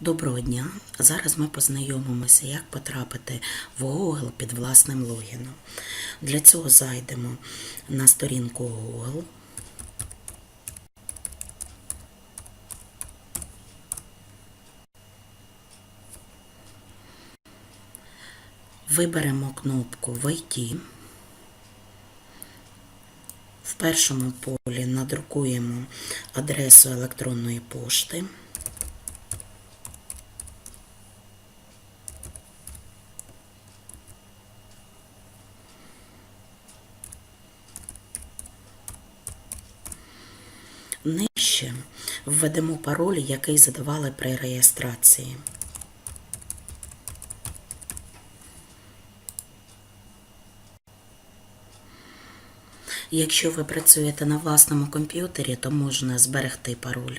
Доброго дня! Зараз ми познайомимося, як потрапити в Google під власним логіном. Для цього зайдемо на сторінку Google. Виберемо кнопку Войти. В першому полі надрукуємо адресу електронної пошти. Нижче введемо пароль, який задавали при реєстрації. Якщо ви працюєте на власному комп'ютері, то можна зберегти пароль.